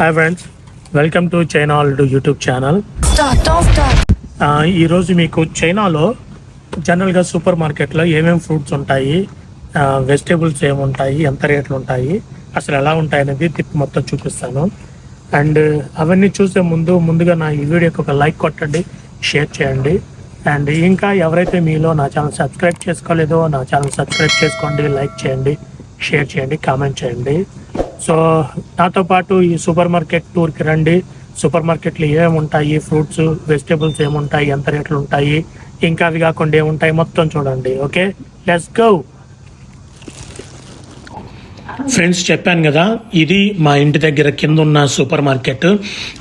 Hi friends welcome to China old YouTube channel. ఈరోజు మీకు చైనాలో జనరల్గా సూపర్ మార్కెట్లో ఏమేమి ఫ్రూట్స్ ఉంటాయి వెజిటేబుల్స్ ఏముంటాయి ఎంత రేట్లు ఉంటాయి అసలు ఎలా ఉంటాయి అనేది తిప్పి మొత్తం చూపిస్తాను. అండ్ అవన్నీ చూసే ముందు ముందుగా నా ఈ వీడియోకి ఒక లైక్ కొట్టండి షేర్ చేయండి. అండ్ ఇంకా ఎవరైతే మీలో నా ఛానల్ సబ్స్క్రైబ్ చేసుకోలేదో నా ఛానల్ సబ్స్క్రైబ్ చేసుకోండి లైక్ చేయండి షేర్ చేయండి కామెంట్ చేయండి. సో నాతో పాటు ఈ సూపర్ మార్కెట్ టూర్కి రండి. సూపర్ మార్కెట్లో ఏమేమి ఉంటాయి ఫ్రూట్స్ వెజిటేబుల్స్ ఏముంటాయి? ఎంత రేట్లు ఉంటాయి ఇంకా అవి కాకుండా ఏముంటాయి? మొత్తం చూడండి ఓకే? లెట్స్ గో ఫ్రెండ్స్ చెప్పాను కదా ఇది మా ఇంటి దగ్గర కింద ఉన్న సూపర్ మార్కెట్.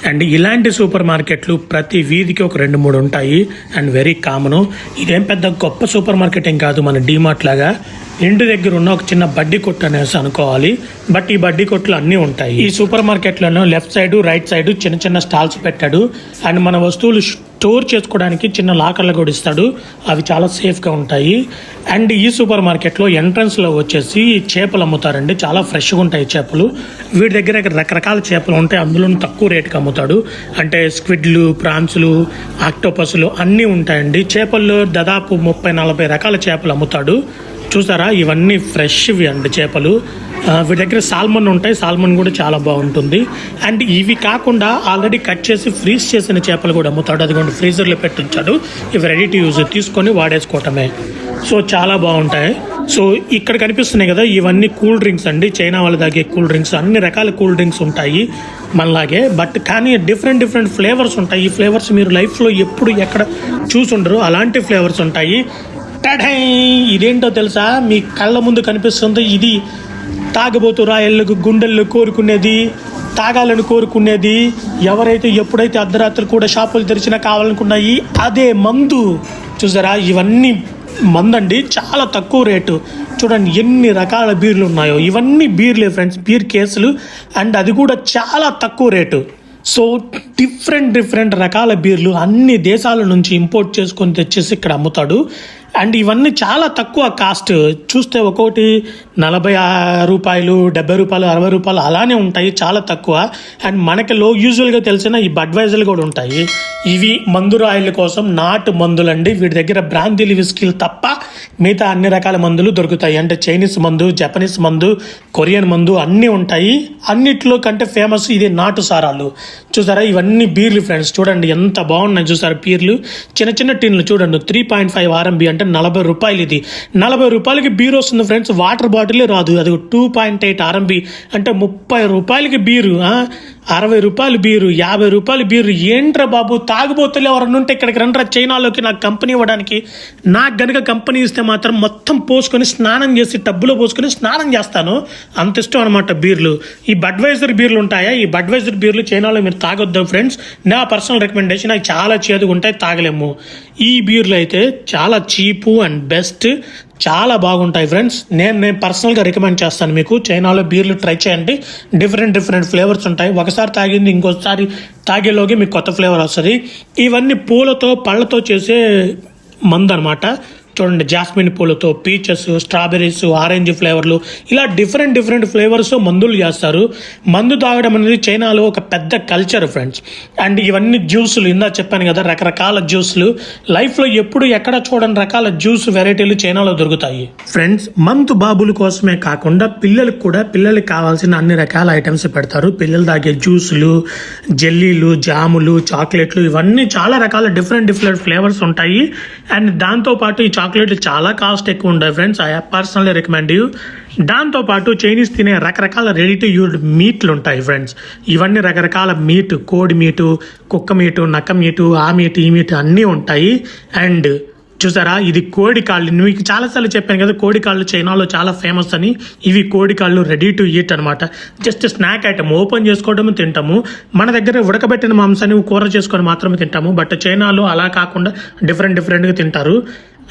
అండ్ ఇలాంటి సూపర్ మార్కెట్లు ప్రతి వీధికి ఒక రెండు మూడు ఉంటాయి. And very common. ఇదేం పెద్ద గొప్ప సూపర్ మార్కెట్ ఏం కాదు మన డీమార్ట్ లాగా. ఇంటి దగ్గర ఉన్న ఒక చిన్న బడ్డీ కొట్టు అనేసి అనుకోవాలి. బట్ ఈ బడ్డీ కొట్లు అన్నీ ఉంటాయి. ఈ సూపర్ మార్కెట్లను లెఫ్ట్ సైడ్ రైట్ సైడ్ చిన్న చిన్న స్టాల్స్ పెట్టాడు. అండ్ మన వస్తువులు స్టోర్ చేసుకోవడానికి చిన్న లాకర్లు కూడా ఇస్తాడు. అవి చాలా సేఫ్గా ఉంటాయి. అండ్ ఈ సూపర్ మార్కెట్లో ఎంట్రన్స్లో వచ్చేసి చేపలు అమ్ముతారండి. చాలా ఫ్రెష్గా ఉంటాయి చేపలు. వీడి దగ్గర రకరకాల చేపలు ఉంటాయి. అందులో తక్కువ రేటుకి అమ్ముతాడు. అంటే స్క్విడ్లు ప్రాన్స్లు ఆక్టోపస్లు అన్నీ ఉంటాయండి. చేపల్లో దాదాపు ముప్పై నలభై రకాల చేపలు అమ్ముతాడు. చూసారా? ఇవన్నీ ఫ్రెష్వి అండి చేపలు. వీటి దగ్గర సాల్మన్ ఉంటాయి. సాల్మన్ కూడా చాలా బాగుంటుంది. అండ్ ఇవి కాకుండా ఆల్రెడీ కట్ చేసి ఫ్రీజ్ చేసిన చేపలు కూడా అమ్ముతాడు. అదిగోండి ఫ్రీజర్లో పెట్టించాడు. ఇవి రెడీ టు యూజ్ తీసుకొని వాడేసుకోవటమే. సో చాలా బాగుంటాయి. సో ఇక్కడ కనిపిస్తున్నాయి కదా ఇవన్నీ కూల్ డ్రింక్స్ అండి. చైనా వాళ్ళు తాగే కూల్ డ్రింక్స్. అన్ని రకాల కూల్ డ్రింక్స్ ఉంటాయి మనలాగే. బట్ కానీ డిఫరెంట్ డిఫరెంట్ ఫ్లేవర్స్ ఉంటాయి. ఈ ఫ్లేవర్స్ మీరు లైఫ్లో ఎప్పుడు ఎక్కడ చూసుండరు. అలాంటి ఫ్లేవర్స్ ఉంటాయి. టడై! ఇదేంటో తెలుసా? మీ కళ్ళ ముందు కనిపిస్తుంది ఇది తాగబోతు రాయళ్ళకు గుండెల్లో కోరుకునేది తాగాలని కోరుకునేది ఎవరైతే ఎప్పుడైతే అర్ధరాత్రి కూడా షాపులు తెరిచినా కావాలనుకున్నాయి అదే మందు. చూసారా? ఇవన్నీ మందండి చాలా తక్కువ రేటు. చూడండి ఎన్ని రకాల బీర్లు ఉన్నాయో. ఇవన్నీ బీర్లే ఫ్రెండ్స్ బీర్ కేసులు. అండ్ అది కూడా చాలా తక్కువ రేటు. సో డిఫరెంట్ డిఫరెంట్ రకాల బీర్లు అన్ని దేశాల నుంచి ఇంపోర్ట్ చేసుకొని తెచ్చేసి ఇక్కడ అమ్ముతాడు. అండ్ ఇవన్నీ చాలా తక్కువ కాస్ట్. చూస్తే ఒక్కోటి నలభై రూపాయలు డెబ్బై రూపాయలు అరవై రూపాయలు అలానే ఉంటాయి చాలా తక్కువ. అండ్ మనకి లో యూజువల్గా తెలిసిన ఈ బడ్వైజర్లు కూడా ఉంటాయి. ఇవి మందురాయిల కోసం నాటు మందులండి. వీటి దగ్గర బ్రాందీలు విస్కీలు తప్ప మిగతా అన్ని రకాల మందులు దొరుకుతాయి. అంటే చైనీస్ మందు జపనీస్ మందు కొరియన్ మందు అన్నీ ఉంటాయి. అన్నిట్లో కంటే ఫేమస్ ఇది నాటు సారాలు. చూసారా? ఇవన్నీ బీర్లు ఫ్రెండ్స్. చూడండి ఎంత బాగున్నాయి చూసారా బీర్లు. చిన్న చిన్న టిన్లు చూడండి. త్రీ పాయింట్ ఫైవ్ ఆర్ఎంబి అంటే నలభై రూపాయలు ఇది. నలభై రూపాయలకి బీర్ వస్తుంది ఫ్రెండ్స్. వాటర్ బాటిలే రాదు. అది టూ పాయింట్ ఎయిట్ ఆర్ఎంబి అంటే ముప్పై రూపాయలకి బీరు అరవై రూపాయలు బీరు యాభై రూపాయలు బీరు. ఏంట్రా బాబు? తాగుబోతులు ఎవరన్నా ఉంటే ఇక్కడికి రండ్రా. చైనాలోకి నాకు కంపెనీ ఇవ్వడానికి నాకు గనుక కంపెనీ ఇస్తే మాత్రం మొత్తం పోసుకొని స్నానం చేసి టబ్బులో పోసుకొని స్నానం చేస్తాను. అంత ఇష్టం అనమాట బీర్లు. ఈ బడ్వైజర్ బీర్లు ఉంటాయా? ఈ బడ్వైజర్ బీర్లు చైనాలో మీరు తాగొద్దాం ఫ్రెండ్స్ నా పర్సనల్ రికమెండేషన్ అవి చాలా చేదుగా ఉంటాయి తాగలేము. ఈ బీర్లు అయితే చాలా చీపు అండ్ బెస్ట్ చాలా బాగుంటాయి ఫ్రెండ్స్ నేను నేను పర్సనల్గా రికమెండ్ చేస్తాను మీకు. చైనాలో బీర్లు ట్రై చేయండి. డిఫరెంట్ డిఫరెంట్ ఫ్లేవర్స్ ఉంటాయి. ఒకసారి తాగింది ఇంకోసారి తాగేలోకి మీకు కొత్త ఫ్లేవర్ వస్తుంది. ఇవన్నీ పూలతో పళ్ళతో చేసే మందు అనమాట చూడండి జాస్మిన్ పూలతో పీచెస్ స్ట్రాబెర్రీస్ ఆరెంజ్ ఫ్లేవర్లు ఇలా డిఫరెంట్ డిఫరెంట్ ఫ్లేవర్స్ మందులు చేస్తారు. మందు తాగడం అనేది చైనాలో ఒక పెద్ద కల్చర్ ఫ్రెండ్స్ అండ్ ఇవన్నీ జ్యూసులు ఇందా చెప్పాను కదా రకరకాల జ్యూసులు. లైఫ్లో ఎప్పుడు ఎక్కడ చూడని రకాల జ్యూస్ వెరైటీలు చైనాలో దొరుకుతాయి. ఫ్రెండ్స్ మంతు బాబుల కోసమే కాకుండా పిల్లలకు కూడా పిల్లలకి కావాల్సిన అన్ని రకాల ఐటమ్స్ పెడతారు. పిల్లలు తాగే జ్యూసులు జెల్లీలు జాములు చాక్లెట్లు ఇవన్నీ చాలా రకాల డిఫరెంట్ డిఫరెంట్ ఫ్లేవర్స్ ఉంటాయి. అండ్ దాంతోపాటు ఈ చాక్లెట్లు చాలా కాస్ట్ ఎక్కువ ఉంటాయి friends. I personally recommend you. దాంతోపాటు చైనీస్ తినే రకరకాల రెడీ టు యూడ్ మీట్లు ఉంటాయి ఫ్రెండ్స్. ఇవన్నీ రకరకాల మీట్ కోడి మీటు కుక్క మీటు నక్క మీటు ఆ మీటు ఈ మీటు అన్నీ ఉంటాయి. అండ్ చూసారా ఇది కోడి కాళ్ళు. మీకు చాలాసార్లు చెప్పాను కదా కోడి కాళ్ళు చైనాలో చాలా ఫేమస్ అని. ఇవి కోడి కాళ్ళు రెడీ టు ఈట్ అనమాట జస్ట్ స్నాక్ ఐటమ్ ఓపెన్ చేసుకోవడము తింటాము. మన దగ్గర ఉడకబెట్టిన మాంసాన్ని కూర చేసుకొని మాత్రమే తింటాము. బట్ చైనాలో అలా కాకుండా డిఫరెంట్ డిఫరెంట్గా తింటారు.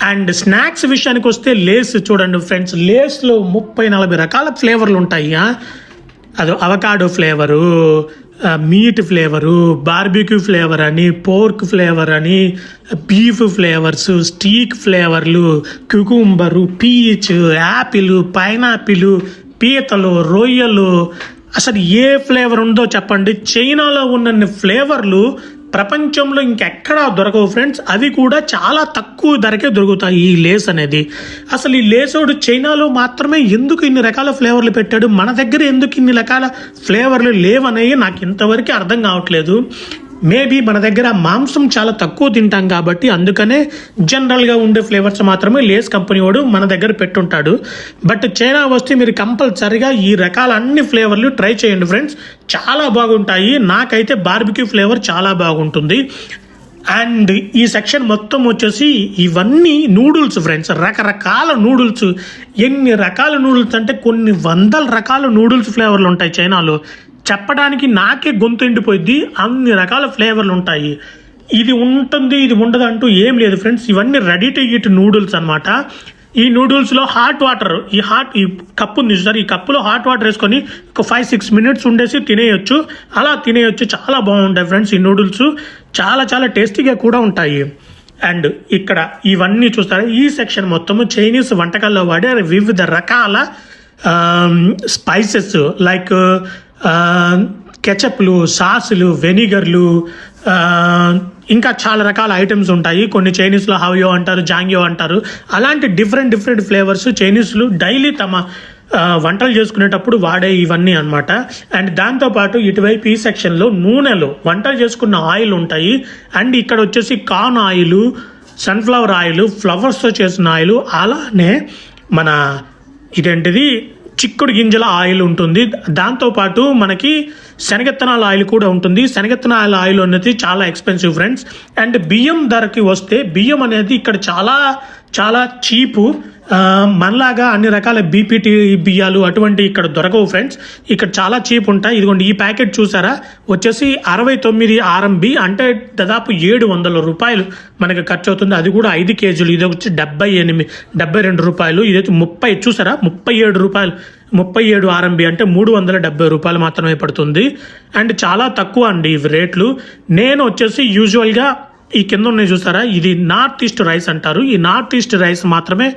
అండ్ స్నాక్స్ విషయానికి వస్తే లేస్ చూడండి ఫ్రెండ్స్ లేస్లో ముప్పై నలభై రకాల ఫ్లేవర్లు ఉంటాయి అది avocado flavour meat flavour barbecue flavour అని పోర్క్ ఫ్లేవర్ అని బీఫ్ ఫ్లేవర్స్ స్టీక్ ఫ్లేవర్లు క్యుకుంబరు పీచ్ యాపిల్ పైనాపిల్ పీతలు రొయ్యలు. అసలు ఏ ఫ్లేవర్ ఉందో చెప్పండి చైనాలో ఉన్న ఫ్లేవర్లు ప్రపంచంలో ఇంకెక్కడా దొరకవు ఫ్రెండ్స్. అవి కూడా చాలా తక్కువ ధరకే దొరుకుతాయి ఈ లేస్ అనేది. అసలు ఈ లేసోడు చైనాలో మాత్రమే ఎందుకు ఇన్ని రకాల ఫ్లేవర్లు పెట్టాడు? మన దగ్గర ఎందుకు ఇన్ని రకాల ఫ్లేవర్లు లేవనేవి నాకు ఇంతవరకు అర్థం కావట్లేదు. మేబీ మన దగ్గర మాంసం చాలా తక్కువ తింటాం కాబట్టి అందుకనే జనరల్గా ఉండే ఫ్లేవర్స్ మాత్రమే లేస్ కంపెనీ వాడు మన దగ్గర పెట్టుంటాడు. బట్ చైనా వస్తే మీరు కంపల్సరిగా ఈ రకాల అన్ని ఫ్లేవర్లు ట్రై చేయండి ఫ్రెండ్స్ చాలా బాగుంటాయి. నాకైతే బార్బిక్యూ ఫ్లేవర్ చాలా బాగుంటుంది. అండ్ ఈ సెక్షన్ మొత్తం వచ్చేసి ఇవన్నీ నూడిల్స్ ఫ్రెండ్స్ రకరకాల నూడిల్స్ ఎన్ని రకాల నూడిల్స్ అంటే కొన్ని వందల రకాల నూడిల్స్ ఫ్లేవర్లు ఉంటాయి చైనాలో చెప్పడానికి నాకే గొంతు ఎండిపోయింది అన్ని రకాల ఫ్లేవర్లు ఉంటాయి. ఇది ఉంటుంది ఇది ఉండదు అంటూ ఏం లేదు ఫ్రెండ్స్. ఇవన్నీ రెడీ టు ఈట్ నూడిల్స్ అనమాట ఈ నూడిల్స్లో హాట్ వాటర్ ఈ హాట్ ఈ కప్పు ఉంది సార్ ఈ కప్పులో హాట్ వాటర్ వేసుకొని ఒక ఫైవ్ సిక్స్ మినిట్స్ ఉండేసి తినేయొచ్చు. అలా తినేయొచ్చు. చాలా బాగుంటాయి ఫ్రెండ్స్ ఈ నూడిల్స్. చాలా చాలా టేస్టీగా కూడా ఉంటాయి. అండ్ ఇక్కడ ఇవన్నీ చూస్తారా? ఈ సెక్షన్ మొత్తము చైనీస్ వంటకాల్లో వాడే వివిధ రకాల స్పైసెస్. లైక్ కెచప్లు సాసులు వెనిగర్లు ఇంకా చాలా రకాల ఐటమ్స్ ఉంటాయి. కొన్ని చైనీస్లో హవియో అంటారు జాంగ్యో అంటారు. అలాంటి డిఫరెంట్ డిఫరెంట్ ఫ్లేవర్స్ చైనీస్లు డైలీ తమ వంటలు చేసుకునేటప్పుడు వాడే ఇవన్నీ అన్నమాట. అండ్ దాంతోపాటు ఇటువైపు ఈ సెక్షన్లో నూనెలు వంటలు చేసుకున్న ఆయిల్ ఉంటాయి. అండ్ ఇక్కడ వచ్చేసి కార్న్ ఆయిల్ సన్ఫ్లవర్ ఆయిల్ ఫ్లవర్స్తో చేసిన ఆయిల్. అలానే మన ఇదేంటిది? చిక్కుడు గింజల ఆయిల్ ఉంటుంది. దాంతోపాటు మనకి శనగెత్తనాల ఆయిల్ కూడా ఉంటుంది. శనగెత్తనాల ఆయిల్ అనేది చాలా ఎక్స్పెన్సివ్ ఫ్రెండ్స్. అండ్ బియ్యం ధరకి వస్తే బియ్యం అనేది ఇక్కడ చాలా చాలా చీపు. మనలాగా అన్ని రకాల బీపీటీ బియ్యాలు అటువంటి ఇక్కడ దొరకవు ఫ్రెండ్స్. ఇక్కడ చాలా చీప్ ఉంటాయి. ఇదిగోండి ఈ ప్యాకెట్ చూసారా? వచ్చేసి అరవై తొమ్మిది ఆర్ఎంబి అంటే దాదాపు ఏడు వందల రూపాయలు మనకి ఖర్చు అవుతుంది అది కూడా ఐదు కేజీలు. ఇది వచ్చి డెబ్బై ఎనిమిది డెబ్బై రెండు రూపాయలు. ఇదైతే ముప్పై చూసారా? ముప్పై ఏడు రూపాయలు. ముప్పై ఏడు ఆర్ఎంబి అంటే మూడు వందల డెబ్బై రూపాయలు మాత్రమే పడుతుంది. అండ్ చాలా తక్కువ అండి ఇవి రేట్లు. నేను వచ్చేసి యూజువల్గా ఈ కింద ఉన్నాయి చూసారా? ఇది నార్త్ ఈస్ట్ రైస్ అంటారు. ఈ నార్త్ ఈస్ట్ రైస్ మాత్రమే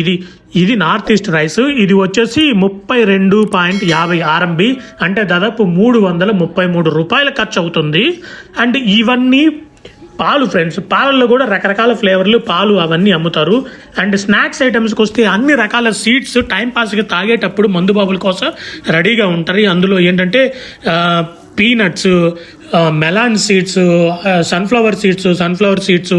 ఇది ఇది నార్త్ ఈస్ట్ రైస్. ఇది వచ్చేసి ముప్పై రెండు పాయింట్ యాభై ఆర్ఎంబి. అంటే దాదాపు మూడు వందల ముప్పై మూడు రూపాయల ఖర్చు అవుతుంది. అండ్ ఇవన్నీ పాలు ఫ్రెండ్స్ పాలల్లో కూడా రకరకాల ఫ్లేవర్లు పాలు అవన్నీ అమ్ముతారు. అండ్ స్నాక్స్ ఐటమ్స్కి వస్తే అన్ని రకాల సీడ్స్ టైం పాస్గా తాగేటప్పుడు మందు బాబుల కోసం రెడీగా ఉంటారు. అందులో ఏంటంటే peanuts melon seeds sunflower seeds sunflower seeds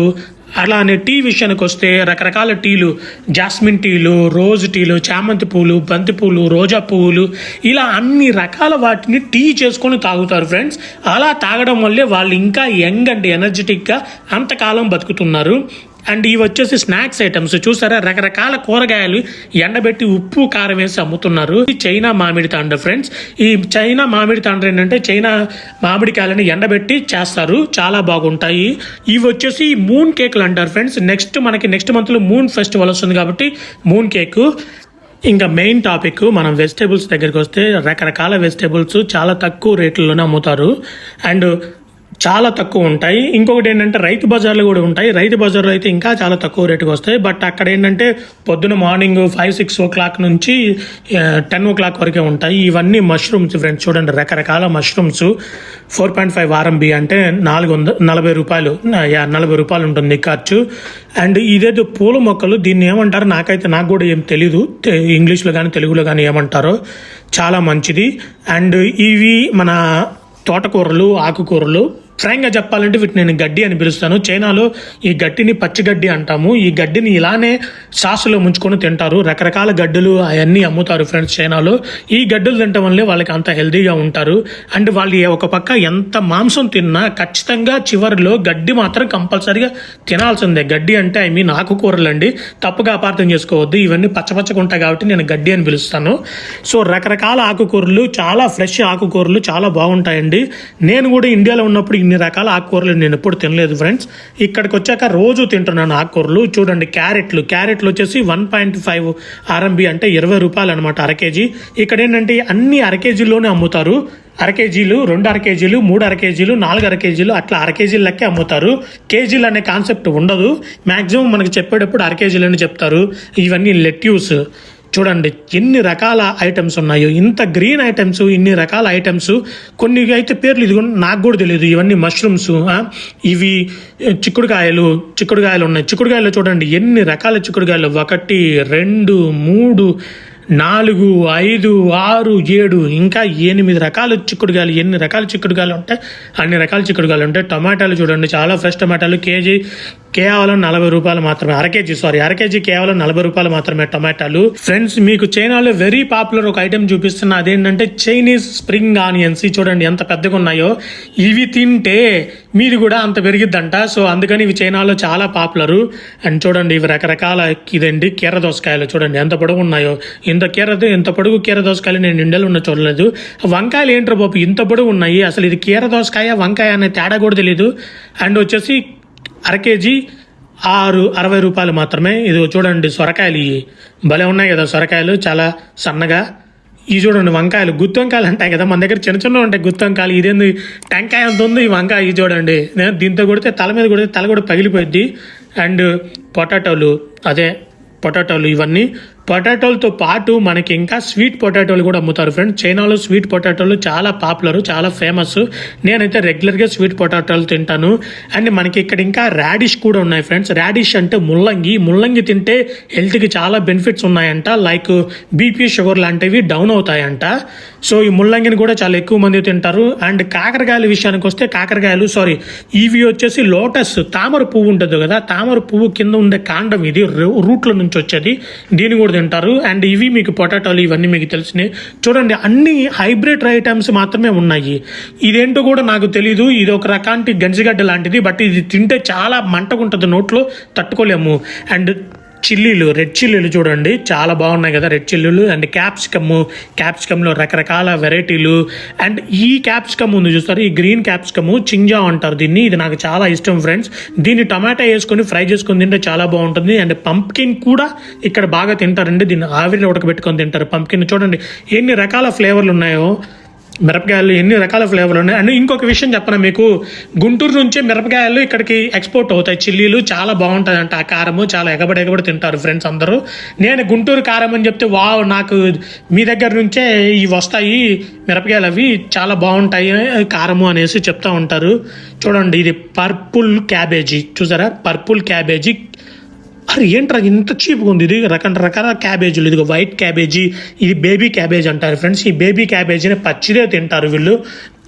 అలానే టీ విషయానికి వస్తే రకరకాల టీలు జాస్మిన్ టీలు రోజ్ టీలు చామంతి పూలు బంతి పూలు రోజా పువ్వులు ఇలా అన్ని రకాల వాటిని టీ చేసుకొని తాగుతారు ఫ్రెండ్స్. అలా తాగడం వల్లే వాళ్ళు ఇంకా యంగ్ అండ్ ఎనర్జెటిక్గా అంతకాలం బతుకుతున్నారు. అండ్ ఇవి వచ్చేసి స్నాక్స్ ఐటమ్స్. చూసారా? రకరకాల కూరగాయలు ఎండబెట్టి ఉప్పు కారం వేసి అమ్ముతున్నారు. ఇది చైనా మామిడి తాండ్ర ఫ్రెండ్స్. ఈ చైనా మామిడి తాండ్ర ఏంటంటే చైనా మామిడికాయలని ఎండబెట్టి చేస్తారు. చాలా బాగుంటాయి. ఇవి వచ్చేసి మూన్ కేక్లు అంటారు ఫ్రెండ్స్. నెక్స్ట్ మనకి నెక్స్ట్ మంత్లో మూన్ ఫెస్టివల్ వస్తుంది కాబట్టి మూన్ కేక్. ఇంకా మెయిన్ టాపిక్ మనం వెజిటేబుల్స్ దగ్గరికి వస్తే రకరకాల వెజిటేబుల్స్ చాలా తక్కువ రేట్లలోనే అమ్ముతారు. అండ్ చాలా తక్కువ ఉంటాయి. ఇంకొకటి ఏంటంటే రైతు బజార్లు కూడా ఉంటాయి. రైతు బజార్లో అయితే ఇంకా చాలా తక్కువ రేటుకి వస్తాయి. బట్ అక్కడ ఏంటంటే పొద్దున morning five six o'clock నుంచి టెన్ ఓ క్లాక్ వరకే ఉంటాయి. ఇవన్నీ మష్రూమ్స్ ఫ్రెండ్స్ చూడండి రకరకాల mushrooms. Four point five RMB అంటే నాలుగు వంద నలభై రూపాయలు నలభై రూపాయలు ఉంటుంది ఖర్చు. అండ్ ఇదేదో పూల మొక్కలు దీన్ని ఏమంటారు? నాకైతే నాకు కూడా ఏం తెలీదు. ఇంగ్లీష్లో కానీ తెలుగులో కానీ ఏమంటారో. చాలా మంచిది. అండ్ ఇవి మన తోటకూరలు ఆకుకూరలు ఫ్రాంక్గా చెప్పాలంటే వీటిని నేను గడ్డి అని పిలుస్తాను. చైనాలో ఈ గడ్డిని పచ్చిగడ్డి అంటాము. ఈ గడ్డిని ఇలానే సాసులో ముంచుకొని తింటారు. రకరకాల గడ్డలు అవన్నీ అమ్ముతారు ఫ్రెండ్స్ చైనాలో. ఈ గడ్డలు తినటం వల్లే వాళ్ళకి అంత హెల్దీగా ఉంటారు. అండ్ వాళ్ళు ఒక పక్క ఎంత మాంసం తిన్నా ఖచ్చితంగా చివరిలో గడ్డి మాత్రం కంపల్సరీగా తినాల్సిందే. గడ్డి అంటే ఐ మీన్ ఆకుకూరలు అండి. తప్పుగా అపార్థం చేసుకోవద్దు. ఇవన్నీ పచ్చపచ్చగా ఉంటాయి కాబట్టి నేను గడ్డి అని పిలుస్తాను. సో రకరకాల ఆకుకూరలు చాలా ఫ్రెష్ ఆకుకూరలు చాలా బాగుంటాయండి. నేను కూడా ఇండియాలో ఉన్నప్పుడు ఇన్ని రకాల ఆకుకూరలు నేను ఎప్పుడు తినలేదు ఫ్రెండ్స్. ఇక్కడికి వచ్చాక రోజు తింటున్నాను ఆకుకూరలు. చూడండి క్యారెట్లు. క్యారెట్లు వచ్చేసి వన్ పాయింట్ ఫైవ్ ఆర్ఎంబి అంటే ఇరవై రూపాయలు అనమాట అర కేజీ. ఇక్కడ ఏంటంటే అన్ని అర కేజీలోనే అమ్ముతారు. అర కేజీలు రెండు అర కేజీలు మూడు అర కేజీలు నాలుగు అర కేజీలు అట్లా అర కేజీల లెక్కే అమ్ముతారు. కేజీలు అనే కాన్సెప్ట్ ఉండదు. మాక్సిమం మనకి చెప్పేటప్పుడు అర కేజీలు అని చెప్తారు. ఇవన్నీ లెట్యూస్. చూడండి ఎన్ని రకాల ఐటమ్స్ ఉన్నాయో ఇంత గ్రీన్ ఐటమ్స్ ఇన్ని రకాల ఐటమ్స్ కొన్ని అయితే పేర్లు ఇది నాకు కూడా తెలియదు ఇవన్నీ మష్రూమ్స్ ఇవి చిక్కుడుకాయలు చిక్కుడుకాయలు ఉన్నాయి. చిక్కుడుకాయలు చూడండి ఎన్ని రకాల చిక్కుడుకాయలు? ఒకటి రెండు మూడు నాలుగు ఐదు ఆరు ఏడు ఇంకా ఎనిమిది రకాల చిక్కుడుగాయలు ఎన్ని రకాల చిక్కుడుగాయలు ఉంటాయి అన్ని రకాల చిక్కుడుగాయలు ఉంటాయి టమాటాలు చూడండి చాలా ఫ్రెష్ టమాటాలు. కేజీ కేవలం నలభై రూపాయలు మాత్రమే. అర కేజీ సారీ అర కేజీ కేవలం నలభై రూపాయలు మాత్రమే టమాటాలు. ఫ్రెండ్స్ మీకు చైనాలో వెరీ పాపులర్ ఒక ఐటెం చూపిస్తున్నా అదేంటంటే చైనీస్ స్ప్రింగ్ ఆనియన్స్. చూడండి ఎంత పెద్దగా ఉన్నాయో. ఇవి తింటే మీది కూడా అంత పెరిగిద్దంట. సో అందుకని ఇవి చైనాలో చాలా పాపులర్. అండ్ చూడండి ఇవి రకరకాల ఇదండి కీర దోసకాయలు చూడండి ఎంత పొడుగు ఉన్నాయో. ఇంత కీర ఇంత పొడుగు కీర దోసకాయలు నేను నిండలు ఉన్న చూడలేదు. వంకాయలు ఏంటో బాబు ఇంత పొడుగు ఉన్నాయి? అసలు ఇది కీర దోసకాయ వంకాయ అనే తేడా కూడా తెలియదు అండ్ వచ్చేసి అర కేజీ ఆరు అరవై రూపాయలు మాత్రమే. ఇది చూడండి సొరకాయలు భలే ఉన్నాయి కదా సొరకాయలు చాలా సన్నగా. ఈ చూడండి వంకాయలు గుత్తి వంకాయలు అంటాయి కదా మన దగ్గర చిన్న చిన్న ఉంటాయి గుత్తి వంకాయలు. ఇదేంది టెంకాయ అంత ఉంది ఈ వంకాయ ఇది చూడండి. నేను దీంతో కొడితే తల మీద కొడితే తల కూడా పగిలిపోయింది అండ్ పొటాటోలు అదే పొటాటోలు ఇవన్నీ పొటాటోలతో పాటు మనకి ఇంకా స్వీట్ పొటాటోలు కూడా అమ్ముతారు ఫ్రెండ్స్. చైనాలో స్వీట్ పొటాటోలు చాలా పాపులర్ చాలా ఫేమస్. నేనైతే రెగ్యులర్గా స్వీట్ పొటాటోలు తింటాను. అండ్ మనకి ఇక్కడ ఇంకా రాడిష్ కూడా ఉన్నాయి ఫ్రెండ్స్. రాడిష్ అంటే ముల్లంగి. ముల్లంగి తింటే హెల్త్కి చాలా బెనిఫిట్స్ ఉన్నాయంట. లైక్ బీపీ షుగర్ లాంటివి డౌన్ అవుతాయంట. సో ఈ ముల్లంగిని కూడా చాలా ఎక్కువ మంది తింటారు. అండ్ కాకరకాయల విషయానికి వస్తే కాకరకాయలు సారీ ఇవి వచ్చేసి లోటస్ తామర పువ్వు ఉంటుంది కదా తామర పువ్వు కింద ఉండే కాండం ఇది రూ- రూట్ల నుంచి వచ్చేది. దీన్ని కూడా తింటారు. అండ్ ఇవి మీకు పొటాటోలు ఇవన్నీ మీకు తెలిసినాయి చూడండి అన్ని హైబ్రిడ్ ఐటమ్స్ మాత్రమే ఉన్నాయి. ఇదేంటో కూడా నాకు తెలీదు. ఇది ఒక రకాంటి గంజిగడ్డ లాంటిది బట్ ఇది తింటే చాలా మంటగుంటుంది నోట్లో తట్టుకోలేము. అండ్ చిల్లీలు రెడ్ చిల్లీలు చూడండి. చాలా బాగున్నాయి కదా రెడ్ చిల్లీలు. అండ్ క్యాప్సికమ్ క్యాప్సికమ్లో రకరకాల వెరైటీలు అండ్ ఈ క్యాప్సికమ్ ఉంది చూస్తారు ఈ గ్రీన్ క్యాప్సికమ్ చింజా అంటారు దీన్ని. ఇది నాకు చాలా ఇష్టం ఫ్రెండ్స్ దీన్ని టమాటా వేసుకొని ఫ్రై చేసుకొని తింటే చాలా బాగుంటుంది. అండ్ పంప్కిన్ కూడా ఇక్కడ బాగా తింటారండి. దీన్ని ఆవిరిలో ఉడకబెట్టుకొని తింటారు పంప్కిన్ చూడండి ఎన్ని రకాల ఫ్లేవర్లు ఉన్నాయో. మిరపకాయలు ఎన్ని రకాల ఫ్లేవర్లు ఉన్నాయి? అండ్ ఇంకొక విషయం చెప్పనా మీకు? గుంటూరు నుంచే మిరపకాయలు ఇక్కడికి ఎక్స్పోర్ట్ అవుతాయి. చిల్లీలు చాలా బాగుంటుంది అంట ఆ కారము చాలా ఎగబడి ఎగబడి తింటారు ఫ్రెండ్స్ అందరూ. నేను గుంటూరు కారం అని చెప్తే వావ్ నాకు మీ దగ్గర నుంచే ఇవి వస్తాయి. మిరపకాయలు అవి చాలా బాగుంటాయి కారము అనేసి చెప్తా ఉంటారు. చూడండి ఇది పర్పుల్ క్యాబేజీ చూసారా? పర్పుల్ క్యాబేజీ అరే ఏంట్రా ఇంత చీప్గా ఉంది? ఇది రకం రకాల క్యాబేజీలు. ఇది వైట్ క్యాబేజీ ఇది బేబీ క్యాబేజ్ అంటారు ఫ్రెండ్స్ ఈ బేబీ క్యాబేజీని పచ్చిదే తింటారు వీళ్ళు.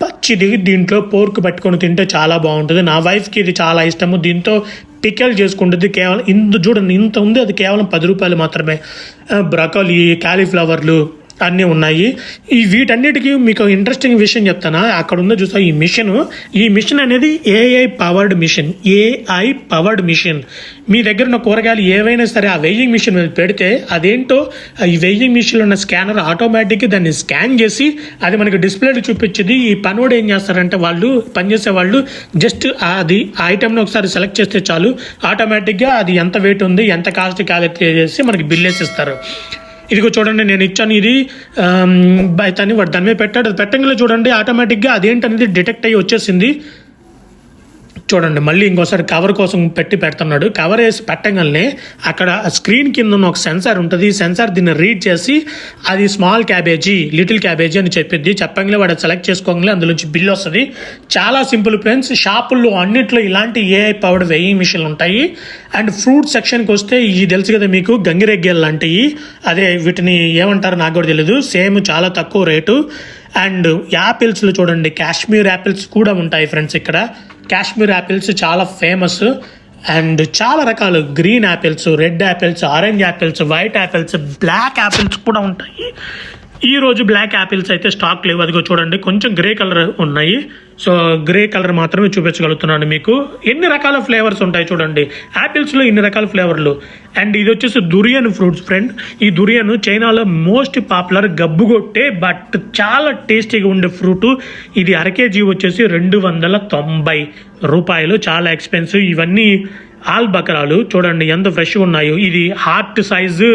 పచ్చిది దీంట్లో పోర్క్ పెట్టుకొని తింటే చాలా బాగుంటుంది. నా వైఫ్కి ఇది చాలా ఇష్టము. దీంతో పికెల్ చేసుకుంటుంది కేవలం. ఇంత చూడండి ఇంత ఉంది అది కేవలం పది రూపాయలు మాత్రమే. బ్రకోలీ కాలీఫ్లవర్లు అన్నీ ఉన్నాయి. ఈ వీటన్నిటికీ మీకు ఇంట్రెస్టింగ్ విషయం చెప్తానా? అక్కడ ఉందో చూసా ఈ మిషన్. ఈ మిషన్ అనేది AI powered mission AI powered mission మీ దగ్గర ఉన్న కూరగాయలు ఏవైనా సరే ఆ వెయ్యింగ్ మిషన్ మీద పెడితే అదేంటో ఈ వెయ్యింగ్ మిషన్లో ఉన్న స్కానర్ ఆటోమేటిక్గా దాన్ని స్కాన్ చేసి అది మనకి డిస్ప్లేలో చూపించింది. ఈ పనోడు ఏం చేస్తారంటే వాళ్ళు పనిచేసే వాళ్ళు జస్ట్ అది ఆ ఐటెంని ఒకసారి సెలెక్ట్ చేస్తే చాలు. ఆటోమేటిక్గా అది ఎంత వెయిట్ ఉంది ఎంత కాస్ట్ క్యాలిక్యులేట్ చేసి మనకి బిల్ వేసి ఇస్తారు. ఇదిగో చూడండి నేను ఇచ్చాను ఇది దాన్ని వాడు దాని మీద పెట్టాడు. అది పెట్టంగానే చూడండి ఆటోమేటిక్గా అదేంటనేది డిటెక్ట్ అయ్యి వచ్చేసింది. చూడండి మళ్ళీ ఇంకోసారి కవర్ కోసం పెట్టి పెడుతున్నాడు. కవర్ వేసి పెట్టగానే అక్కడ స్క్రీన్ కింద ఉన్న ఒక సెన్సార్ ఉంటుంది. సెన్సార్ దీన్ని రీడ్ చేసి అది స్మాల్ క్యాబేజీ లిటిల్ క్యాబేజీ అని చెప్పిద్ది. చెప్పంగానే వాడు సెలెక్ట్ చేసుకోగానే అందులోంచి బిల్ వస్తుంది. చాలా సింపుల్ ఫ్రెండ్స్ షాపుల్లో అన్నిట్లో ఇలాంటి ఏఐ పవర్డ్ వెయ్యింగ్ మిషన్లు ఉంటాయి. అండ్ ఫ్రూట్ సెక్షన్కి వస్తే ఇది తెలుసు కదా మీకు గంగిరెగ్గేలు లాంటివి అదే వీటిని ఏమంటారు నాకు కూడా తెలియదు సేమ్ చాలా తక్కువ రేటు. అండ్ యాపిల్స్లో చూడండి కాశ్మీర్ యాపిల్స్ కూడా ఉంటాయి ఫ్రెండ్స్ ఇక్కడ. కాశ్మీర్ యాపిల్స్ చాలా ఫేమస్ అండ్ చాలా రకాలు green apples red apples orange apples white apples black apples కూడా ఉంటాయి. ఈ రోజు బ్లాక్ యాపిల్స్ అయితే స్టాక్ లేవు. అదిగో చూడండి కొంచెం గ్రే కలర్ ఉన్నాయి. సో గ్రే కలర్ మాత్రమే చూపించగలుగుతున్నాను మీకు. ఎన్ని రకాల ఫ్లేవర్స్ ఉంటాయి చూడండి. యాపిల్స్లో ఇన్ని రకాల ఫ్లేవర్లు అండ్ ఇది వచ్చేసి దురియన్ ఫ్రూట్స్ ఫ్రెండ్ ఈ దురియన్ చైనాలో మోస్ట్ పాపులర్ గబ్బుగొట్టే బట్ చాలా టేస్టీగా ఉండే ఫ్రూట్ ఇది అర కేజీ వచ్చేసి రెండు వందల తొంభై రూపాయలు. చాలా ఎక్స్పెన్సివ్ ఇవన్నీ ఆల్ బకరాలు చూడండి ఎంత ఫ్రెష్గా ఉన్నాయో. ఇది హార్ట్ సైజు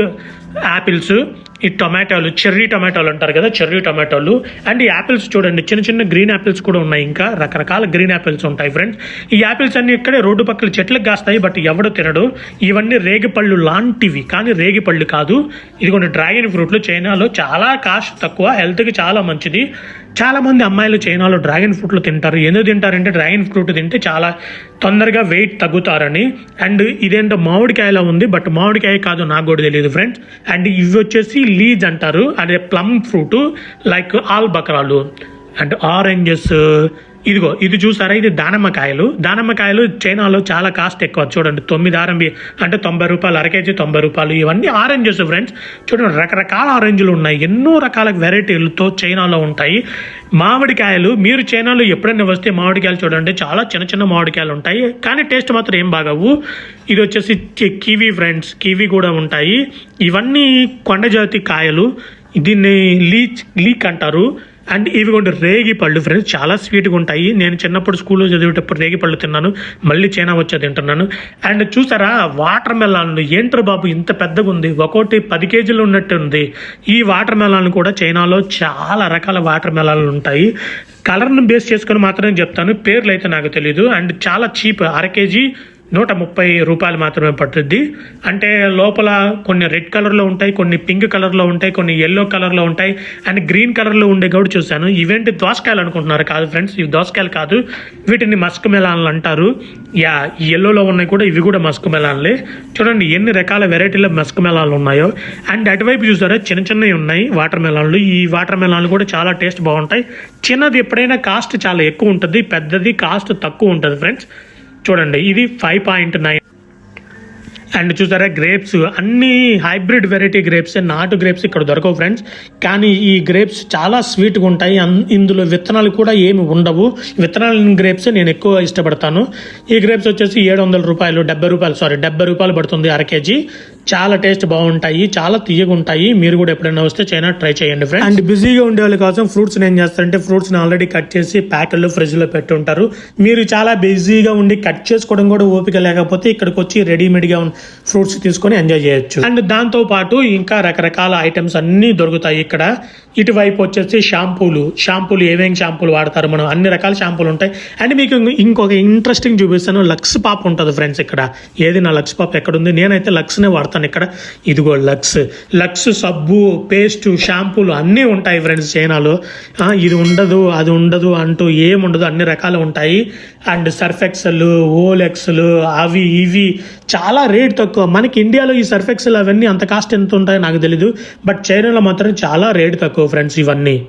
యాపిల్స్ ఈ టొమాటోలు చెర్రీ టొమాటోలు అంటారు కదా చెర్రీ టొమాటోలు. అండ్ ఈ యాపిల్స్ చూడండి చిన్న చిన్న గ్రీన్ యాపిల్స్ కూడా ఉన్నాయి ఇంకా రకరకాల గ్రీన్ యాపిల్స్ ఉంటాయి ఫ్రెండ్స్ ఈ యాపిల్స్ అన్ని ఇక్కడే రోడ్డు పక్కల చెట్లకు కాస్తాయి బట్ ఎవడు తినడు. ఇవన్నీ రేగిపళ్ళు లాంటివి కానీ రేగిపళ్ళు కాదు. ఇదిగోండి డ్రాగన్ ఫ్రూట్లు చైనాలో చాలా కాస్ట్ తక్కువ హెల్త్కి చాలా మంచిది. చాలా మంది అమ్మాయిలు చైనాలో డ్రాగన్ ఫ్రూట్లు తింటారు. ఎందుకు తింటారంటే డ్రాగన్ ఫ్రూట్ తింటే చాలా తొందరగా వెయిట్ తగ్గుతారని. అండ్ ఇదేంటో మామిడికాయలో ఉంది బట్ మామిడికాయ కాదు నాకు కూడా తెలియదు ఫ్రెండ్స్. అండ్ ఇవి వచ్చేసి లీజ్ అంటారు. అదే ప్లమ్ ఫ్రూట్ లైక్ ఆల్ బకరాలు. అండ్ ఆరెంజెస్ ఇదిగో ఇది చూసారా? ఇది దానిమ్మకాయలు దానిమ్మకాయలు చైనాలో చాలా కాస్ట్ ఎక్కువ. చూడండి తొమ్మిది ఆరంభి అంటే తొంభై రూపాయలు అర కేజీ తొంభై రూపాయలు ఇవన్నీ ఆరెంజెస్ ఫ్రెండ్స్. చూడండి రకరకాల ఆరెంజ్లు ఉన్నాయి. ఎన్నో రకాల వెరైటీలతో చైనాలో ఉంటాయి. మామిడికాయలు మీరు చైనాలో ఎప్పుడైనా వస్తే మామిడికాయలు చూడండి చాలా చిన్న చిన్న మామిడికాయలు ఉంటాయి. కానీ టేస్ట్ మాత్రం ఏం బాగవు. ఇది వచ్చేసి కివీ ఫ్రెండ్స్ కివీ కూడా ఉంటాయి. ఇవన్నీ కొండజాతి కాయలు. దీన్ని లీచ్ లీక్ అంటారు. అండ్ ఇవి కొన్ని రేగి పళ్ళు ఫ్రెండ్స్ చాలా స్వీట్గా ఉంటాయి. నేను చిన్నప్పుడు స్కూల్లో చదివేటప్పుడు రేగి పళ్ళు తిన్నాను. మళ్ళీ చైనా వచ్చి తింటున్నాను. అండ్ చూసారా వాటర్ మెలాన్లు ఏంట్రా బాబు ఇంత పెద్దగా ఉంది. ఒక్కోటి పది కేజీలు ఉన్నట్టు ఉంది. ఈ వాటర్ మెలాన్ కూడా చైనాలో చాలా రకాల వాటర్ మెలాన్లు ఉంటాయి. కలర్ను బేస్ చేసుకొని మాత్రమే చెప్తాను. పేర్లు అయితే నాకు తెలియదు అండ్ చాలా చీప్ అర కేజీ నూట ముప్పై రూపాయలు మాత్రమే పడుతుంది అంటే లోపల కొన్ని రెడ్ కలర్లో ఉంటాయి కొన్ని పింక్ కలర్లో ఉంటాయి కొన్ని ఎల్లో కలర్లో ఉంటాయి అండ్ గ్రీన్ కలర్లో ఉండే కూడా చూశాను. ఇవేంటి దోసకాయలు అనుకుంటున్నారు కాదు ఫ్రెండ్స్? ఇవి దోసకాయలు కాదు. వీటిని మస్క్ మెలాన్లు అంటారు. యా ఎల్లోలో ఉన్నాయి కూడా ఇవి కూడా మస్క్ మెలాన్లే. చూడండి ఎన్ని రకాల వెరైటీల మస్క్ మెలాన్లు ఉన్నాయో. అండ్ అటువైపు చూసారా చిన్న చిన్నవి ఉన్నాయి వాటర్ మెలాన్లు. ఈ వాటర్ మెలాన్లు కూడా చాలా టేస్ట్ బాగుంటాయి. చిన్నది ఎప్పుడైనా కాస్ట్ చాలా ఎక్కువ ఉంటుంది పెద్దది కాస్ట్ తక్కువ ఉంటుంది ఫ్రెండ్స్. చూడండి ఇది ఫైవ్ పాయింట్ నైన్ అండ్ చూసారా గ్రేప్స్ అన్ని హైబ్రిడ్ వెరైటీ గ్రేప్స్ నాటు గ్రేప్స్ ఇక్కడ దొరకవు ఫ్రెండ్స్ కానీ ఈ గ్రేప్స్ చాలా స్వీట్గా ఉంటాయి. అన్- ఇందులో విత్తనాలు కూడా ఏమి ఉండవు. విత్తనాల గ్రేప్స్ నేను ఎక్కువ ఇష్టపడతాను. ఈ గ్రేప్స్ వచ్చేసి ఏడు వందల రూపాయలు డెబ్బై రూపాయలు సారీ డెబ్బై రూపాయలు పడుతుంది అర కేజీ. చాలా టేస్ట్ బాగుంటాయి చాలా తీయగా ఉంటాయి. మీరు కూడా ఎప్పుడైనా వస్తే చైనా ట్రై చేయండి ఫ్రెండ్స్ అండ్ బిజీగా ఉండే వాళ్ళ కోసం ఫ్రూట్స్ ఏం చేస్తారంటే ఫ్రూట్స్ ఆల్రెడీ కట్ చేసి ప్యాకెట్లో ఫ్రిడ్జ్లో పెట్టుంటారు. మీరు చాలా బిజీగా ఉండి కట్ చేసుకోవడం కూడా ఓపిక లేకపోతే ఇక్కడికి వచ్చి రెడీమేడ్గా ఉన్న ఫ్రూట్స్ తీసుకొని ఎంజాయ్ చేయొచ్చు. అండ్ దాంతో పాటు ఇంకా రకరకాల ఐటమ్స్ అన్ని దొరుకుతాయి ఇక్కడ. ఇటువైపు వచ్చేసి షాంపూలు. షాంపూలు ఏమేమి షాంపూలు వాడతారు మనం? అన్ని రకాల షాంపూలు ఉంటాయి. అండ్ మీకు ఇంకొక ఇంట్రెస్టింగ్ చూపిస్తాను. లక్స్ పాప్ ఉంటుంది ఫ్రెండ్స్ ఇక్కడ. ఏది నా లక్స్ పాప్ ఎక్కడుంది? నేనైతే లక్స్నే వాడతాను ఇక్కడ. ఇదిగో లక్స్. లక్స్ సబ్బు పేస్ట్ షాంపూలు అన్నీ ఉంటాయి ఫ్రెండ్స్ చైనాలో. ఇది ఉండదు అది ఉండదు అంటూ ఏం ఉండదు అన్ని రకాలు ఉంటాయి. అండ్ సర్ఫెక్సల్ ఓలెక్స్లు అవి ఇవి చాలా రేట్ తక్కువ. మనకి ఇండియాలో ఈ సర్ఫెక్సల్ అవన్నీ అంత కాస్ట్ ఎంత ఉంటాయో నాకు తెలీదు. బట్ చైనాలో మాత్రం చాలా రేట్ తక్కువ ఫ్రెండ్స్ ఇవన్నీ.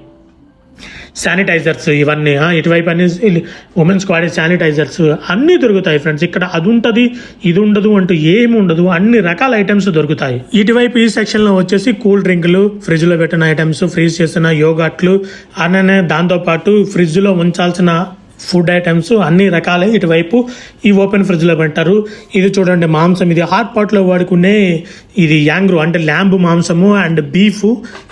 శానిటైజర్స్ ఇవన్నీ ఇటువైపు అన్ని ఉమెన్స్ వాడే శానిటైజర్స్ అన్నీ దొరుకుతాయి ఫ్రెండ్స్. ఇక్కడ అది ఉంటుంది ఇది ఉండదు అంటూ ఏమి ఉండదు. అన్ని రకాల ఐటమ్స్ దొరుకుతాయి. ఇటువైపు ఈ సెక్షన్లో వచ్చేసి కూల్ డ్రింక్లు ఫ్రిడ్జ్లో పెట్టిన ఐటమ్స్ ఫ్రీజ్ చేసిన యోగాట్లు అననే దాంతో పాటు ఫ్రిడ్జ్లో ఉంచాల్సిన ఫుడ్ ఐటమ్స్ అన్ని రకాలే ఇటువైపు ఈ ఓపెన్ ఫ్రిడ్జ్లో పెట్టారు. ఇది చూడండి మాంసం. ఇది హాట్ పాట్లో వాడుకునే ఇది యాంగ్రు అంటే ల్యాంబ్ మాంసము అండ్ బీఫ్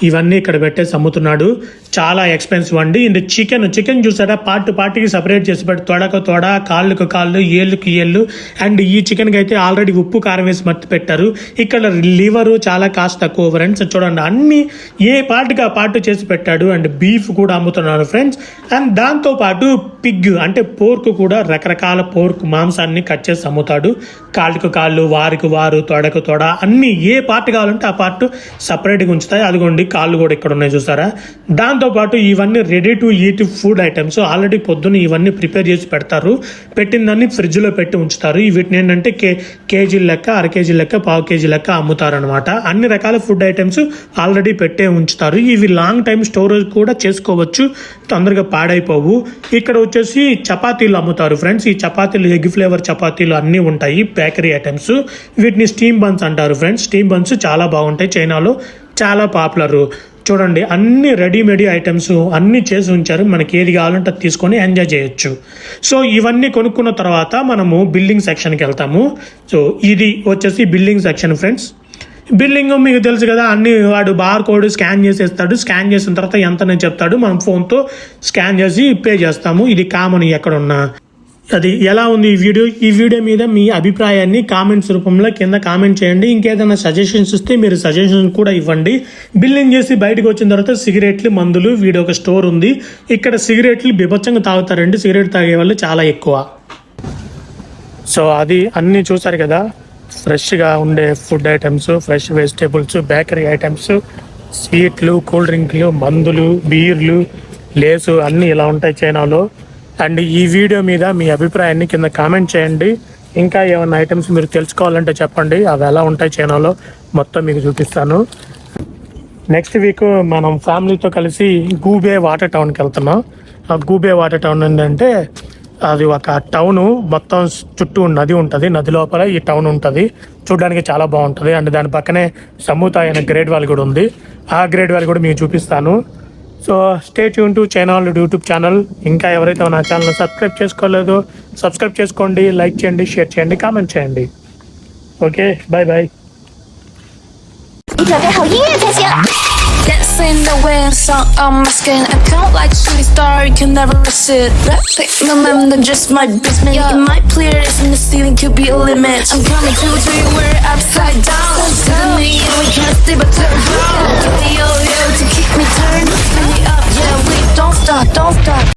ఇవన్నీ ఇక్కడ పెట్టేసి అమ్ముతున్నాడు. చాలా ఎక్స్పెన్సివ్ అండి. అండ్ చికెన్ చికెన్ చూసారా? పార్ట్ పార్టీకి సపరేట్ చేసి పెట్టి తొడకు తొడ కాళ్ళకు కాళ్ళు ఏళ్ళకి ఏళ్ళు. అండ్ ఈ చికెన్కి అయితే ఆల్రెడీ ఉప్పు కారం వేసి మట్టి పెట్టారు. ఇక్కడ లివరు చాలా కాస్ట్ తక్కువ ఫ్రెండ్స్ చూడండి అన్ని ఏ పార్ట్కి ఆ పార్ట్ చేసి పెట్టాడు. అండ్ బీఫ్ కూడా అమ్ముతున్నారు ఫ్రెండ్స్ అండ్ దాంతో పాటు పిగ్ అంటే పోర్క్ కూడా రకరకాల పోర్క్ మాంసాన్ని కట్ చేసి అమ్ముతాడు. కాళ్ళకు కాళ్ళు వారికి వారు తొడకు తొడ అన్ని ఏ పార్ట్ కావాలంటే ఆ పార్ట్ సపరేట్గా ఉంచుతాయి. అదిగోండి కాళ్ళు కూడా ఇక్కడ ఉన్నాయి చూసారా? దాంతో పాటు ఇవన్నీ ready to eat food items already పొద్దున్న ఇవన్నీ ప్రిపేర్ చేసి పెడతారు. పెట్టిన దాన్ని ఫ్రిడ్జ్లో పెట్టి ఉంచుతారు. వీటిని ఏంటంటే కే కేజీ లెక్క అర కేజీ లెక్క పావు కేజీ లెక్క అమ్ముతారనమాట అన్ని రకాల ఫుడ్ ఐటమ్స్ ఆల్రెడీ పెట్టే ఉంచుతారు. ఇవి లాంగ్ టైం స్టోరేజ్ కూడా చేసుకోవచ్చు. తొందరగా పాడైపోవు. ఇక్కడ వచ్చేసి చపాతీలు అమ్ముతారు ఫ్రెండ్స్ ఈ చపాతీలు ఎగ్ ఫ్లేవర్ చపాతీలు అన్నీ ఉంటాయి. బేకరీ ఐటమ్స్ వీటిని స్టీమ్ బన్స్ అంటారు ఫ్రెండ్స్ స్టీమ్ బన్స్ చాలా బాగుంటాయి. చైనాలో చాలా పాపులర్ చూడండి అన్ని రెడీమేడ్ ఐటమ్స్ అన్ని చేసి ఉంచారు. మనకి ఏది కావాలంటే అది తీసుకొని ఎంజాయ్ చేయొచ్చు. సో ఇవన్నీ కొనుక్కున్న తర్వాత మనము బిల్డింగ్ సెక్షన్కి వెళ్తాము. సో ఇది వచ్చేసి బిల్డింగ్ సెక్షన్ ఫ్రెండ్స్ బిల్లింగ్ మీకు తెలుసు కదా అన్ని వాడు బార్ కోడ్ స్కాన్ చేసేస్తాడు. స్కాన్ చేసిన తర్వాత ఎంతనే చెప్తాడు. మనం ఫోన్తో స్కాన్ చేసి పే చేస్తాము. ఇది కామన్ ఎక్కడున్నా. అది ఎలా ఉంది ఈ వీడియో? ఈ వీడియో మీద మీ అభిప్రాయాన్ని కామెంట్స్ రూపంలో కింద కామెంట్ చేయండి. ఇంకేదైనా సజెషన్స్ ఇస్తే మీరు సజెషన్స్ కూడా ఇవ్వండి. బిల్లింగ్ చేసి బయటకు వచ్చిన తర్వాత సిగరెట్లు మందులు వీడియో ఒక స్టోర్ ఉంది. ఇక్కడ సిగరెట్లు బిభత్సంగా తాగుతారండి. సిగరెట్ తాగే వాళ్ళు చాలా ఎక్కువ. సో అది అన్నీ చూసారు కదా? ఫ్రెష్గా ఉండే food items fresh vegetables bakery items స్వీట్లు కూల్ డ్రింక్లు మందులు బీర్లు లేసు అన్నీ ఇలా ఉంటాయి చైనాలో. అండ్ ఈ వీడియో మీద మీ అభిప్రాయాన్ని కింద కామెంట్ చేయండి. ఇంకా ఏమైనా ఐటమ్స్ మీరు తెలుసుకోవాలంటే చెప్పండి. అవి ఎలా ఉంటాయి చైనాలో మొత్తం మీకు చూపిస్తాను. నెక్స్ట్ వీక్ మనం ఫ్యామిలీతో కలిసి గూబే వాటర్ టౌన్కి వెళ్తున్నాం. ఆ గూబే వాటర్ టౌన్ ఏంటంటే అది ఒక టౌను మొత్తం చుట్టూ నది ఉంటుంది. నది లోపల ఈ టౌన్ ఉంటుంది. చూడడానికి చాలా బాగుంటుంది. అండ్ దాని పక్కనే సమూత అయిన గ్రేడ్ వాల్ కూడా ఉంది. ఆ గ్రేడ్ వాల్ కూడా మీకు చూపిస్తాను. So stay tune to channel YouTube channel. ఇంకా ఎవరైతే నా ఛానల్ సబ్స్క్రైబ్ చేసుకోలేదో సబ్స్క్రైబ్ చేసుకోండి లైక్ చేయండి షేర్ చేయండి కామెంట్ చేయండి. Okay bye bye In the wind, sun on my skin. I count like shooting star, you can never resist. Pick my man, then just my basement. Yeah. In my players in the ceiling could be a limit. I'm coming to you, you we're upside down. Tell me, and we can't stay but turn around. Give me yo to keep me turned. Me up, yeah, we don't stop, don't stop.